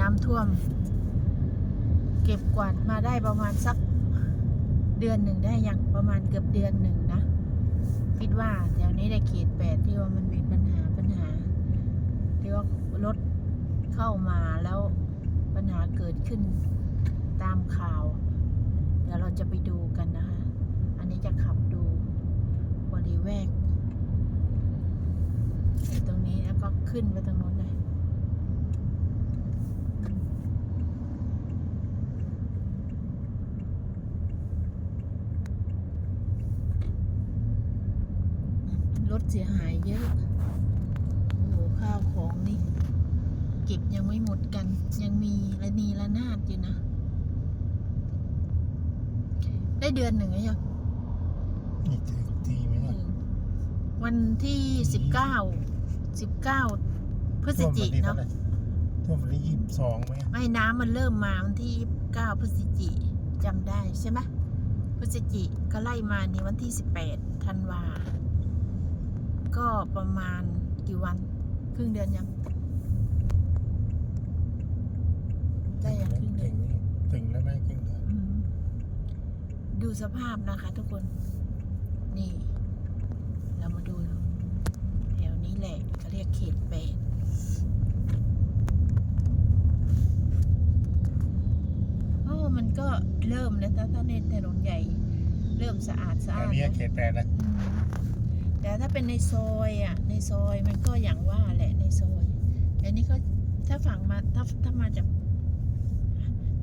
น้ำท่วม เก็บกวาดมาได้ประมาณสักเดือนหนึ่งได้ยังประมาณเกือบเดือนหนึ่งนะ คิดว่าแถวนี้ได้เขตแปดที่ว่ามันมีปัญหาปัญหา ที่ว่ารถเข้ามาแล้วปัญหาเกิดขึ้นตามข่าว เดี๋ยวเราจะไปดูกันนะคะ อันนี้จะขับดูบริเวณตรงนี้แล้วก็ขึ้นไปตรงนู้นเลย รถเสียหายเยอะ โอ้โหข้าวของนี่ เก็บยังไม่หมดกัน ยังมีระนีระนาดอยู่นะ ได้เดือนหนึ่งแล้วยังนี่ถึงทีไหมเนี่ยวันที่สิบเก้าสิบเก้าพฤศจิกท่วมวันที่เนาะท่วมวันที่ยี่สิบสองไหมไม่น้ำมันเริ่มมาวันที่เก้าพฤศจิจำได้ใช่ไหมพฤศจิก็ไล่มานี่วันที่สิบแปดธันวา ก็ประมาณกี่วัน ครึ่งเดือนยังได้ยังครึ่งเดืถึอนงถึงแล้วได้ครึ่งเดือนอืมดูสภาพนะคะทุกคน นี่ เรามาดูแถวนี้แหละเขาเรียกเขตแปดโอ้มันก็เริ่มแล้วถ้าถ้าในถนนใหญ่ เริ่มสะอาดสะอัอานดนี้แล้วเขตแปดนะอืม แต่ถ้าเป็นในซอยอะในซอยมันก็อย่างว่าแหละในซอยแต่นี่ก็ถ้าฝั่งมาถ้าถ้ามาจาก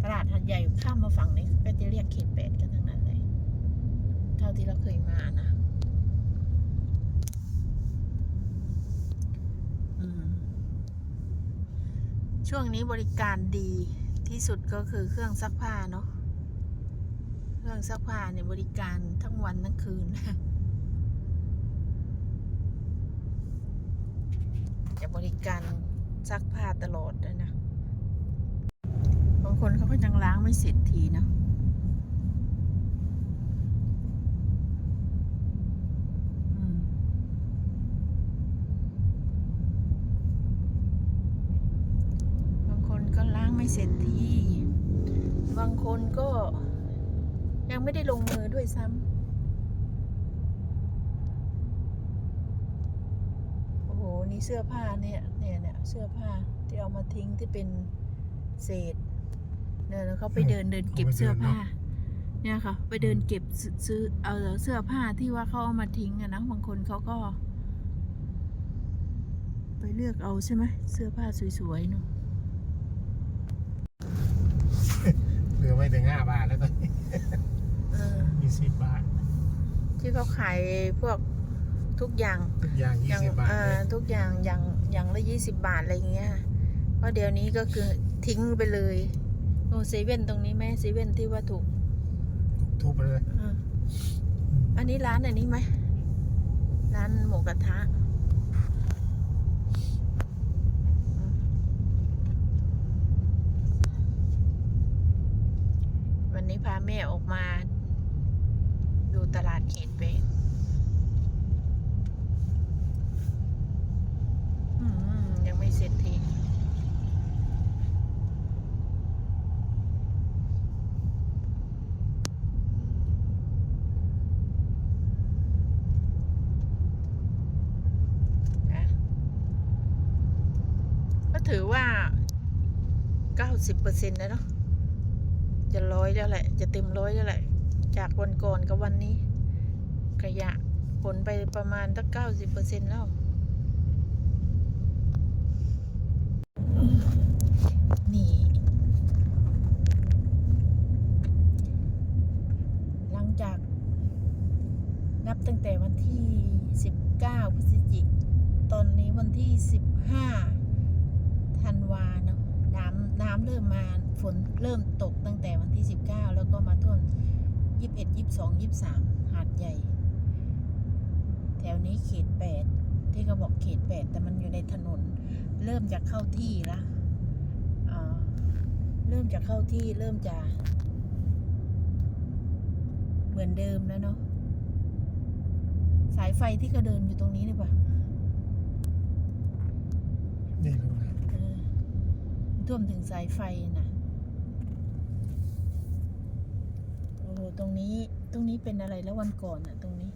ตลาดหัดใหญ่ข้ามมาฝั่งนี้ก็จะเรียกเขตแปดกันทั้งนั้นเลย เท่าที่เราเคยมานะช่วงนี้บริการดีที่สุดก็คือเครื่องซักผ้าเนาะเครื่องซักผ้าเนี่ยบริการทั้งวันทั้งคืน จะบริการซักผ้าตลอดเลยนะ บางคนเขาก็ยังล้างไม่เสร็จทีนะบางคนก็ล้างไม่เสร็จที บางคนก็ยังไม่ได้ลงมือด้วยซ้ำ โอ้โหนี่เสื้อผ้าเนี่ยเนี่ยเนี่ยเสื้อผ้าที่เอามาทิ้งที่เป็นเศษเนี่ยแล้วเขาไปเดินเดินเก็บเสื้อผ้า เนี่ยค่ะ ไปเดินเก็บซื้อซื้อเอาเสื้อผ้าที่ว่าเขาเอามาทิ้งอะนะบางคนเขาก็ ไปเลือกเอาใช่ไหมเสื้อผ้าสวยๆเนาะเหลือไม่ถึงห้าบาทแล้วตอนนี้เออยี่สิบบาท ที่เขาขายพวก ทุกอย่างทุกอย่างยี่อย่างสิบบาทเอ่เลอยทุกอย่างอย่างอย่างละยี่สิบบาทอะไรอย่างเงี้ยเพราะเดี๋ยวนี้ก็คือทิ้งไปเลยโอ้เซเว่นตรงนี้ไหมเซเว่นที่ว่าถูกทุบไปเลยอ่าอันนี้ร้านอันนี้ไหมร้านหมูกระทะวันนี้พาแม่ออกมา ดูตลาดเขตเป็นอืม ยังไม่เสร็จทีก็ถือว่า 90%แล้วเนาะจะร้อยแล้วแหละ จะเต็มร้อยแล้วแหละ จากวันก่อนกับวันนี้ ขยะผลไปประมาณตั้ง90%แล้ว นี่ หลังจากนับตั้งแต่วันที่ 19 พฤศจิกตอนนี้วันที่ 15 ธันวาเนาะน้ำน้ำเริ่มมาฝนเริ่มตกตั้งแต่วันที่ 19 แล้วก็มาท่วม21 22 23 หาดใหญ่ แถวนี้เขต 8 ที่เขาบอกเขต 8 แต่มันอยู่ในถนน เริ่มจะเข้าที่ละอ่า เริ่มจะเข้าที่เริ่มจะ เหมือนเดิมแล้วเนาะสายไฟที่ก็เดินอยู่ตรงนี้หรือเปล่านี่รู้นะเออท่วมถึงสายไฟนะโอ้โหตรงนี้ตรงนี้เป็นอะไรแล้ววันก่อนอะตรงนี้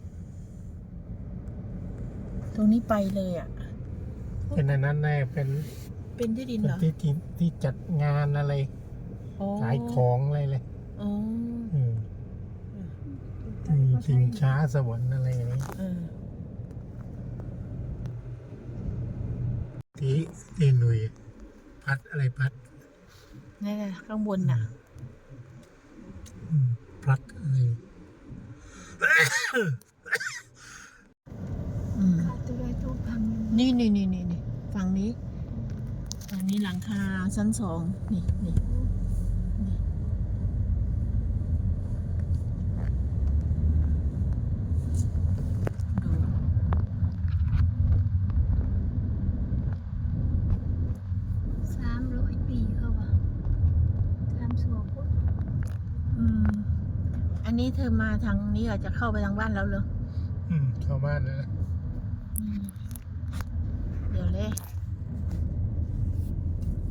ตรงนี้ไปเลยอะเป็นอันนั้นแน่เป็นเป็นที่ดินเป็นเหรอ ที่ที่ที่จัดงานอะไรโอ้ ขายของอะไรเลยอ๋ออืมมีชิงช้าสวรรค์อะไรอย่างนี้เออที่ที่หนุยพัดอะไรพัดนี่นแหละข้างบนน่ะ อืมพัดอะไร อืมตัวใดตัวพังนี่นี่นี่นี่นี่ฝั่งนี้ฝั่งนี้หลังคาชั้นสองนี่นี่นี่ดู สามร้อยปีเขาว่าสามสัวพุทธ อืม อันนี้เธอมาทางนี้อาจจะเข้าไปทางบ้านแล้วเหรออืมเข้าบ้านแล้วนะอืมเดี๋ยวเลย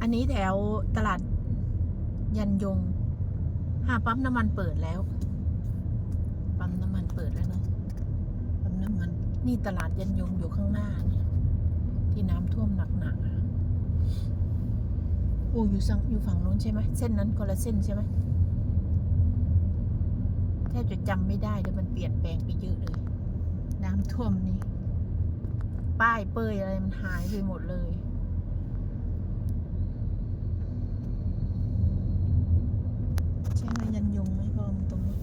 อันนี้แถวตลาดยันยง หาปั๊มน้ำมันเปิดแล้ว ปั๊มน้ำมันเปิดแล้วเนาะ ปั๊มน้ำมัน นี่ตลาดยันยงอยู่ข้างหน้านี่ที่น้ำท่วมหนักๆอะโอ้อยู่สังอยู่ฝั่งนู้นใช่ไหมเส้นนั้นคนละเส้นใช่ไหมแท บจะจำไม่ได้เลยมันเปลี่ยนแปลงไปเยอะเลย น้ำท่วมนี่ ป้ายเป้ยอะไรมันหายไปหมดเลย ใช่ไหมยันยงไหมพอมตรงนี้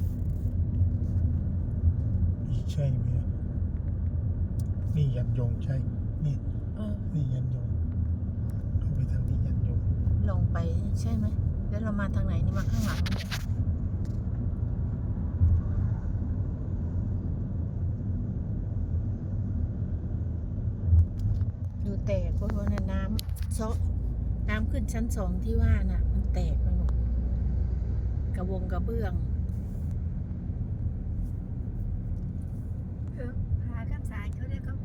ใช่ไหมอะนี่ยันยงใช่ นี่เออนี่ยันยงต้องไปทางที่ยันยง ลงไปใช่ไหม แล้วเรามาทางไหนนี่มาข้างหลังเนี่ยดูแตกเพราะว่าน่ะน้ำซอกน้ำขึ้น ชั้นสองที่ว่าน่ะ มันแตกไปหมดกระวงกระเบื้องเออพากันสายเขาเรียกเขา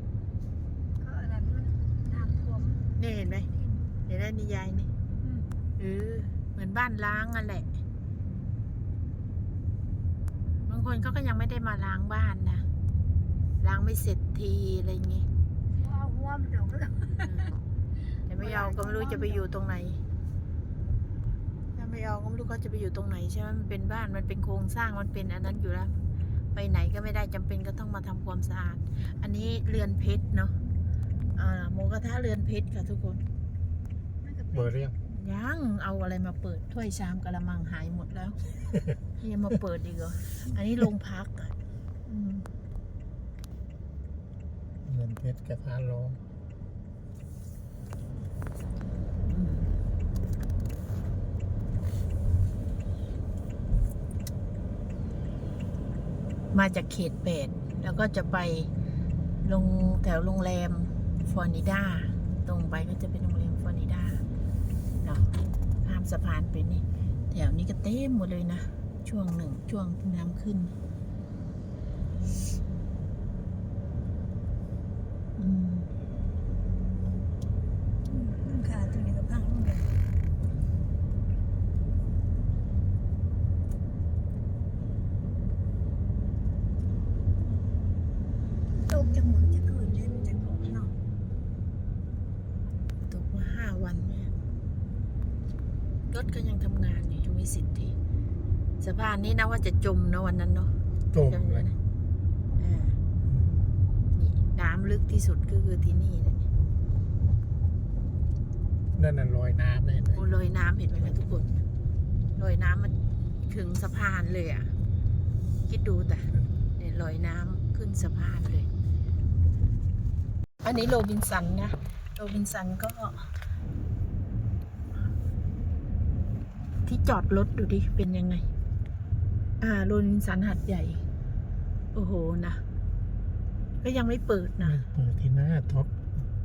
เขาอะไรมันน้ำท่วมนี่เห็นไหมเห็นได้นิยายนี่อืมเออเหมือนบ้านล้างอะแหละ บางคนเขาก็ยังไม่ได้มาล้างบ้านนะ ล้างไม่เสร็จทีอะไรอย่างงี้เอาหัวมันเดี๋ยวก็แต่ ไม่เอาก็ไม่รู้จะไปอยู่ตรงไหนถ้าไม่เอาก็ไม่รู้เขาจะไปอยู่ตรงไหนใช่ไหมมันเป็นบ้านมันเป็นโครงสร้างมันเป็นอันนั้นอยู่แล้ว ไปไหนก็ไม่ได้จำเป็นก็ต้องมาทำความสะอาด อันนี้เรือนเพชรเนาะอ่าหมูกระทะเรือนเพชรค่ะทุกคนมันก็เบอร์เรียงยังเอาอะไรมาเปิดถ้วยชามกระมังหายหมดแล้วยังมาเปิดอีกเหรออันนี้โรงพักอะอืมเงินเพชรกระทะร้อง มาจากเขตแปดแล้วก็จะไปลงแถวโรงแรมฟอร์นิดาตรงไปก็จะเป็นโรงแรมฟอร์นิดาเนาะข้ามสะพานไปนี่ แถวนี้ก็เต็มหมดเลยนะ ช่วงหนึ่งช่วงน้ำขึ้น อืม มันขาดตัวนี้ก็พังลงไปตกจากหมึงจะคืนเลยมันจะตกเนาะ ตกมาห้าวันแม่รถ ก็ยังทำงานอยู่ยังไม่เสิทธิสะพานนี้นะว่าจะจมนะวันนั้นเนาะโจมจำเลได้ยนะอ่านี่น้ำลึกที่สุดก็คือที่นี่เลยนั่นน่ะลอยน้ำเลยโอ้ลอยน้ำเห็นไหมคะทุกคนลอยน้ำมันถึงสะพานเลยอะ คิดดูแต่เนี่ยลอยน้ำขึ้นสะพานเลย อันนี้โรบินสันนะ โรบินสันก็ ที่จอดรถดูดิ เป็นยังไง อ่าโรบินสันหัดใหญ่ โอ้โหนะ ก็ยังไม่เปิดนะ เปิดที่หน้าท็อป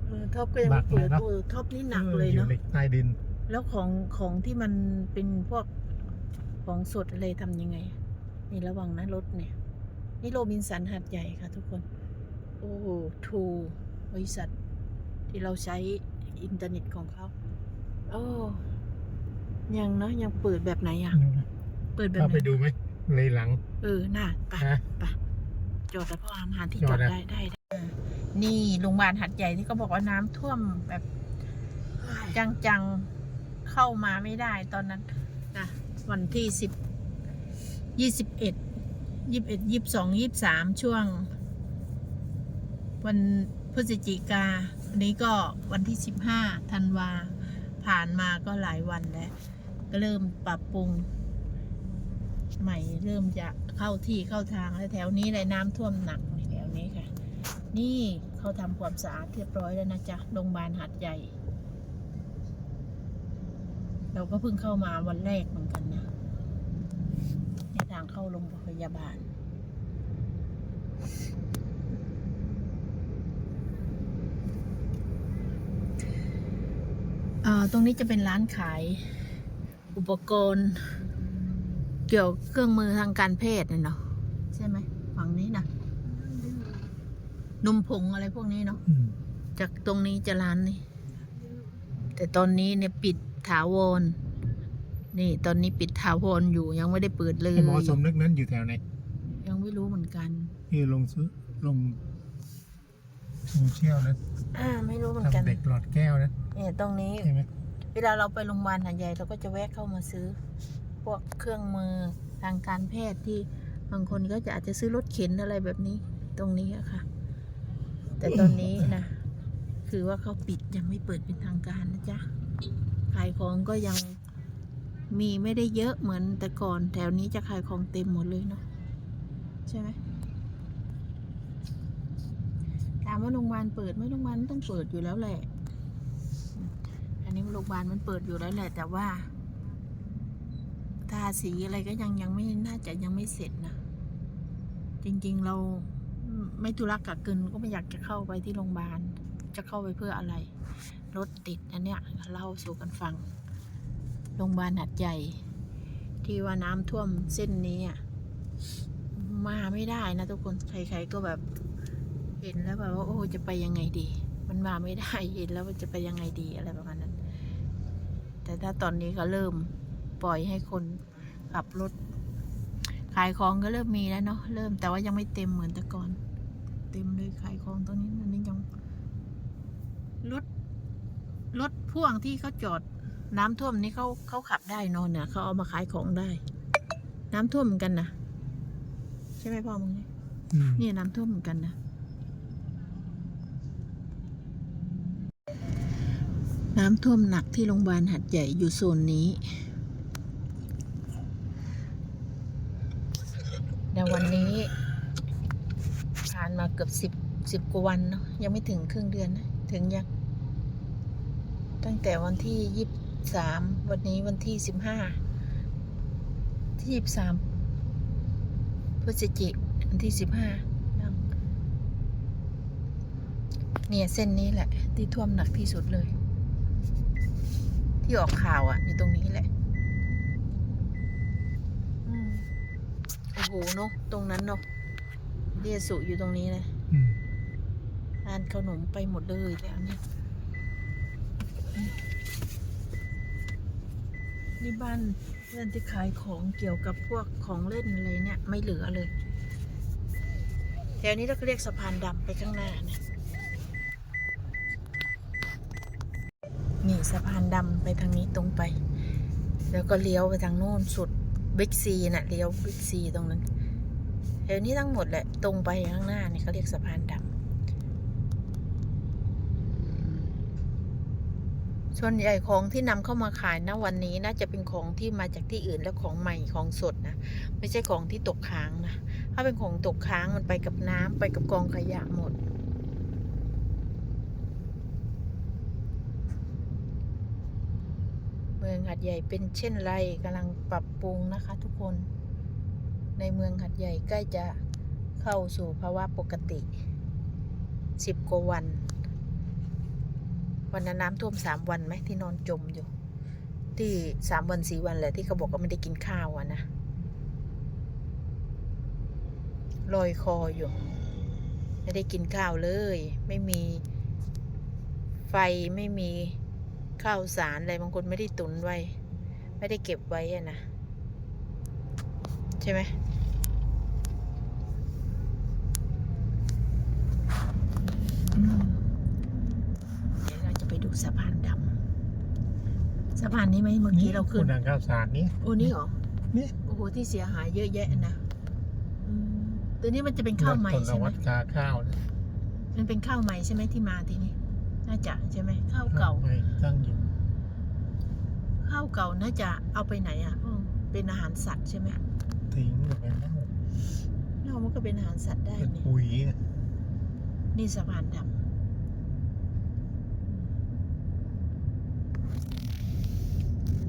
เออท็อปก็ยังไม่เปิดหนักเลยเนอะโอ้ท็อปนี่หนักเลยอเนาะเหล็กใต้ดิน แล้วของของที่มันเป็นพวกของสดอะไรทำยังไง นี่ระวังนะรถเนี่ย นี่โรบินสันหัดใหญ่ค่ะทุกคน โอ้โหทูบริษัทที่เราใช้อินเทอร์เน็ตของเขา โอ้ ยังเนาะยังเปิดแบบไหนอะ เปิดแบบเข้าไหไปนดูไหมเลยหลังเออน่าไปฮะ ไปจอดแล้วพ่ออามหาที่จจออดดนะ ได้ได้ได้อ่านี่โรงพยาบาลหัดใหญ่ที่เขาบอกว่าน้ำท่วมแบบ จังๆเข้ามาไม่ได้ตอนนั้นนะวันที่สิบยี่สิบเอ็ดยี่สิบเอ็ดยี่สิบสองยี่สิบสามช่วง วันพฤศจิกาอันนี้ก็วันที่สิบห้าธันวา ผ่านมาก็หลายวันแล้ว ก็เริ่มปรับปรุง ใหม่เริ่มจะเข้าที่เข้าทางแล้วแถวนี้เลยน้ำท่วมหนักแถวนี้ค่ะ นี่เขาทำความสะอาดเรียบร้อยแล้วนะจ๊ะโรงพยาบาลหัดใหญ่ เราก็เพิ่งเข้ามาวันแรกเหมือนกันนะในทางเข้าโรงพยาบาลเอ่อตรงนี้จะเป็นร้านขาย อุปกรณ์ เกี่ยวเครื่องมือทางการแพทย์เนี่ยเนาะใช่ไหมฝั่งนี้นะนมผงอะไรพวกนี้เนาะอืมจากตรงนี้จะร้านนี้แต่ตอนนี้เนี่ยปิดถาวรนี่ ตอนนี้ปิดถาวรอยู่ยังไม่ได้เปิดเลยไอ้หมอสมนึกนั้นอยู่แถวไหนยังไม่รู้เหมือนกันที่ลงซื้อลงโซเชียลนะอ่าไม่รู้เหมือนกันทำเด็กหลอดแก้วนะเนี่ยตรงนี้ใช่ไหม เวลาเราไปโรงพยาบาลหาดใหญ่เราก็จะแวะเข้ามาซื้อ พวกเครื่องมือทางการแพทย์ที่บางคนก็จะอาจจะซื้อรถเข็นอะไรแบบนี้ตรงนี้อะค่ะ แต่ตอนนี้นะคือว่าเขาปิดยังไม่เปิดเป็นทางการนะจ๊ะขายของก็ยังมีไม่ได้เยอะเหมือนแต่ก่อน แถวนี้จะขายของเต็มหมดเลยเนาะใช่ไหมถามว่าโรงพยาบาลเปิดไหมโรงพยาบาลต้องเปิดอยู่แล้วแหละ นนี้โรงพยาบาลมันเปิดอยู่แล้วแหละ แต่ว่าทาสีอะไรก็ยังยังไม่น่าจะยังไม่เสร็จนะ จริง ๆ เราไม่ธุระกักเกินก็ไม่อยากจะเข้าไปที่โรงพยาบาล จะเข้าไปเพื่ออะไร รถติดอันเนี้ยเล่าสู่กันฟัง โรงพยาบาลหัดใหญ่ ที่ว่าน้ำท่วมเส้นนี้อะมาไม่ได้นะทุกคนใครๆก็แบบเห็นแล้วแบบว่าโอ้จะไปยังไงดี มันมาไม่ได้เห็นแล้วว่าจะไปยังไงดีอะไรประมาณนั้น แต่ถ้าตอนนี้ก็เริ่มปล่อยให้คนขับรถ ขายของก็เริ่มมีแล้วเนาะเริ่มแต่ว่ายังไม่เต็มเหมือนแต่ก่อน เต็มเลยขายของตอนนี้อันนี้ยังรถรถพ่วงที่เขาจอด น้ำท่วมนี่เขาเขาขับได้เนอนเนี่ยเขาเอามาขายของได้ น้ำท่วมเหมือนกันนะใช่ไหมพ่อมึงเนี่ยอืมเนี่ยน้ำท่วมเหมือนกันนะ น้ำท่วมหนักที่โรงพยาบาลหัดใหญ่อยู่โซนนี้แต่วันนี้ผ่านมาเกือบสิบสิบกว่าวันเนาะยังไม่ถึงครึ่งเดือนนะถึงยังตั้งแต่วันที่ยี่สิบสามวันนี้วันที่สิบห้าที่ยี่สามพฤศจิกวันที่สิบห้าเนี่ย เส้นนี้แหละ ที่ท่วมหนักที่สุดเลย ที่ออกข่าวอะ่ะ อยู่ตรงนี้แหละอืมโอ้โหเนาะตรงนั้นเนาะเรียสุอยู่ตรงนี้เลยอืมร้านขนมไปหมดเลยแล้วเนี่ยนี่บ้านเพื่อนที่ขายของเกี่ยวกับพวกของเล่นอะไรเนี่ย ไม่เหลือเลย แถวนี้เราก็เรียกสะพานดำไปข้างหน้านะ นี่สะพานดำไปทางนี้ตรงไป แล้วก็เลี้ยวไปทางโน้นสุดบิ๊กซีน่ะเลี้ยวบิ๊กซีตรงนั้นแถวนี้ทั้งหมดแหละตรงไปข้างหน้านี่เขาเรียกสะพานดำส่วนใหญ่ของที่นำเข้ามาขายนะวันนี้น่าจะเป็นของที่มาจากที่อื่นและของใหม่ของสดนะไม่ใช่ของที่ตกค้างนะถ้าเป็นของตกค้างมันไปกับน้ำไปกับกองขยะหมด เมืองหัดใหญ่เป็นเช่นไรกำลังปรับปรุงนะคะทุกคน ในเมืองหัดใหญ่ใกล้จะเข้าสู่ภาวะปกติสิบกว่าวัน วันนั้นน้ำท่วมสามวันไหมที่นอนจมอยู่ ที่สามวันสี่วันแหละที่เขาบอกว่าไม่ได้กินข้าวอะนะลอยคออยู่ ไม่ได้กินข้าวเลย ไม่มีไฟไม่มี ข้าวสารอะไรบางคนไม่ได้ตุนไว้ ไม่ได้เก็บไว้อะนะใช่ไหมอืมเดี๋ยวเราจะไปดูสะพานดำสะพานนี้ไหมเมื่อกี้เราขึ้นคุณนังข้าวสารนี่โอ้นี่เหรอนี่โอ้โหที่เสียหายเยอะแยะนะอืมตัวนี้มันจะเป็นข้าวใหม่ต้นใช่ไหมวัดกาข้าวนะมันเป็นข้าวใหม่ใช่ไหมที่มาทีนี้น่าจะใช่ไหมข้าวเก่า ไม่ตั้งอยู่ ข้าว เก่าน่าจะเอาไปไหนอะอืมเป็นอาหารสัตว์ใช่ไหมทิ้งไปแล้วเน่ามันก็เป็นอาหารสัตว์ได้เป็นนี่ปุ๋ยนะนี่สะพานดำ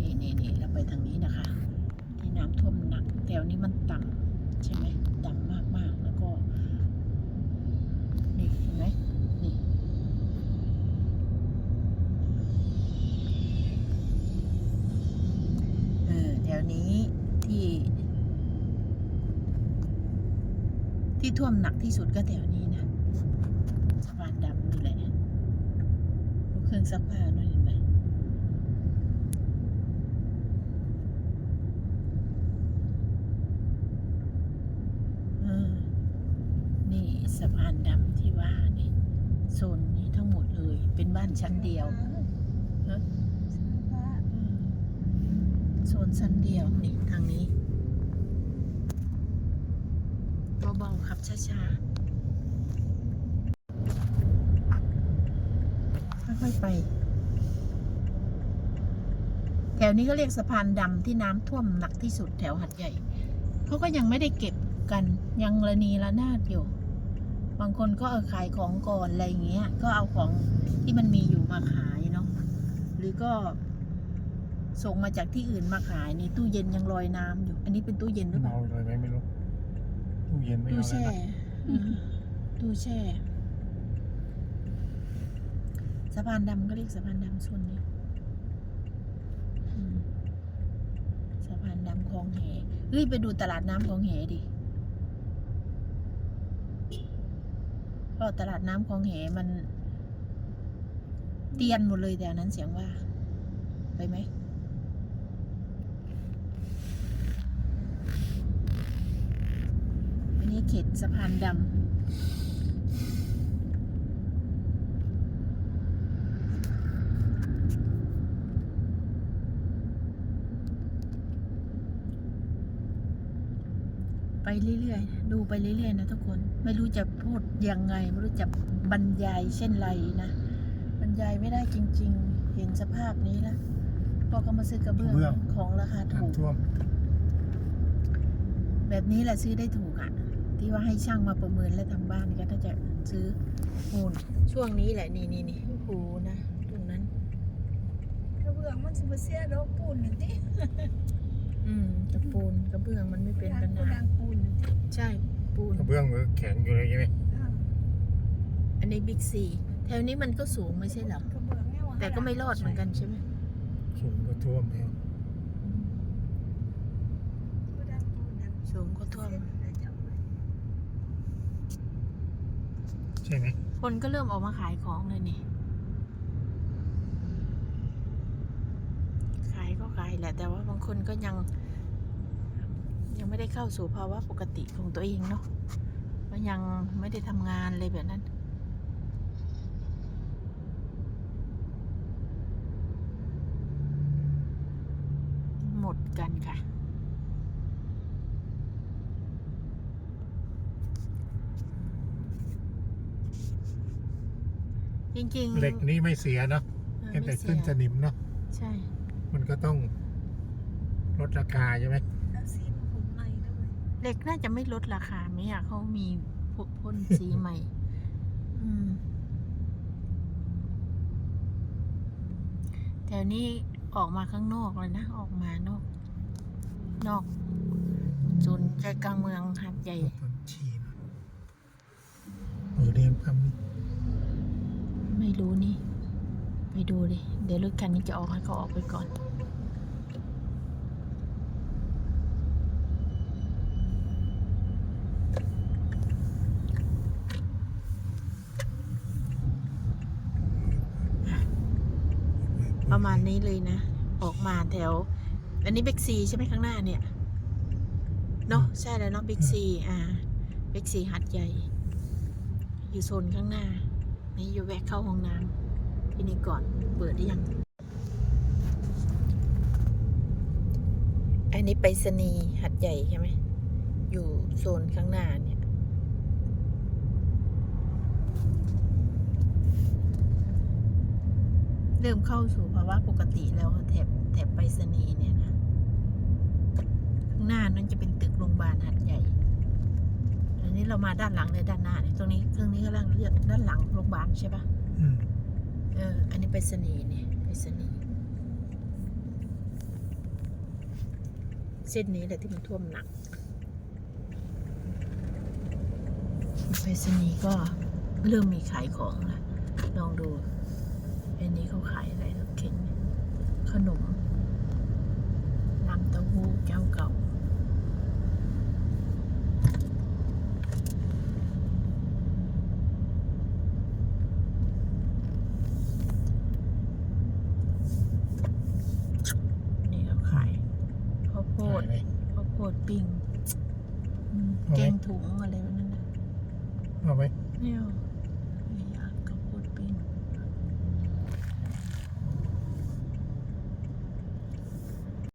นี่นี่นี่เราไปทางนี้นะคะ ที่น้ำท่วมหนักแถวนี้มันต่ำใช่ไหมต่ำมากมากๆแล้วก็ นี่เห็นไหมนี่ เออแถวนี้ที่ ที่ท่วมหนักที่ สุดก็แถวนี้นะสะพานดำนี่แหละดูเครื่องซักผ้าหน่อยเห็นไหมเออนี่สะพานดำที่ว่านี่โซนนี้ทั้งหมดเลย เป็นบ้านชั้นเดียวฮะอืมโซนชั้นเดียวนี่ทางนี้ เบาๆขับช้าๆค่อยๆไป แถวนี้ก็เรียกสะพานดำที่น้ำท่วมหนักที่สุดแถวหัดใหญ่ เขาก็ยังไม่ได้เก็บกันยังระนีระนาดอยู่ บางคนก็เออขายของก่อนอะไรอย่างเงี้ย ก็เอาของที่มันมีอยู่มาขายเนาะ หรือก็ส่งมาจากที่อื่นมาขายนี่ตู้เย็นยังลอยน้ำอยู่ อันนี้เป็นตู้เย็นหรือเปล่าเอยไหมไม่รู้ ตู้เย็นไม่ตู้เอาแล้วแช่นะอืมตู้แช่ สะพานดำก็เรียกสะพานดำส่วนนี้อืมสะพานดำคลองแหเฮ้ยไปดูตลาดน้ำคลองแหดิก็ตลาดน้ำคลองแหมัน เตียนหมดเลยแต่อันนั้นเสียงว่า ไปไหม อันนี้เขตสะพานดำไปเรื่อยๆ ดูไปเรื่อยๆ นะทุกคน ไม่รู้จะพูดยังไง ไม่รู้จะบรรยายเช่นไรนะ บรรยายไม่ได้จริง ๆ เห็นสภาพนี้แล้วพอก็มาซื้อกระเบื้องของราคาถูกน้ำท่วมแบบนี้แหละซื้อได้ถูกอะ่ะ ที่ว่าให้ช่างมาประเมินและทำบ้านก็ถ้าจะซื้อปูนช่วงนี้แหละนี่นี่นี่โอ้โหนะตรงนั้นกระเบื้องมันสิบ่เสียดอกปูนนี่ติอืมกระปูนกระเบื้องมันไม่เป็นปัญกระหาดังปูนนี่ติใช่ปูนกระเบื้องมันก็แข็งอยู่เลยใช่ไหมอ้าวอันนี้บิ๊กซีแถวนี้มันก็สูงไม่ใช่เหรอกระเบื้องแนวแต่ก็ไม่รอดเหมือนกันใช่ไหมสูงก็ท่วมแล้วอืมกระดังปูนน่ะสูงก็ท่วม ใช่ไหมคนก็เริ่มออกมาขายของเลยนี่ ขายก็ขายแหละ แต่ว่าบางคนก็ยัง ยังไม่ได้เข้าสู่ภาวะปกติของตัวเองเนาะก็ยังไม่ได้ทำงานเลยแบบนั้นหมดกันค่ะ จริงๆเหล็กนี้ไม่เสียเนาะเออเพียงแต่ไม่เสียขึ้นสนิมเนาะใช่ มันก็ต้องลดราคาใช่ไหมแล้วซีนผมใหม่ด้วยเหล็กน่าจะไม่ลดราคาไหมอะเขามีพวกพ่นสีใหม่ อืมแถวนี้ออกมาข้างนอกเลยนะ ออกมานอก นอกศูนย์ใจกลางเมืองหาดใหญ่ต้นชีนเออเรียนปั๊มนี่ ไม่รู้นี่ ไปดูดิ เดี๋ยวรถคันนี้จะออกให้เขาออกไปก่อน ประมาณนี้เลยนะ ออกมาแถว อันนี้เบกซีใช่ไหมข้างหน้าเนี่ย เนาะใช่แล้วเนาะเบกซี อ่าเบกซีหัดใหญ่ อยู่โซนข้างหน้า นี่อยู่แวะเข้าห้องน้ำที่นี่ก่อนเปิดได้ยัง อันนี้ไปรษณีย์หัดใหญ่ใช่ไหม อยู่โซนข้างหน้าเนี่ย เริ่มเข้าสู่ภาวะปกติแล้วแถบแถบไปรษณีย์เนี่ยนะ ข้างหน้านั้นจะเป็นตึกโรงพยาบาลหัดใหญ่ นนี้เรามาด้านหลังเลยด้านหน้าเนี่ยตรงนี้เครื่องนี้กำลังเรียกด้านหลังโรงพยาบาลใช่ปะอืมเออ อันนี้ไปรษณีย์เนี่ยไปรษณีย์เส้นนี้แหละที่มันท่วมหนัก ไปรษณีย์ก็เริ่มมีขายของแล้วลองดูอันนี้เขาขายอะไรรถเข็นเนี่ยขนมน้ำเต้าหู้เจ้าเก่า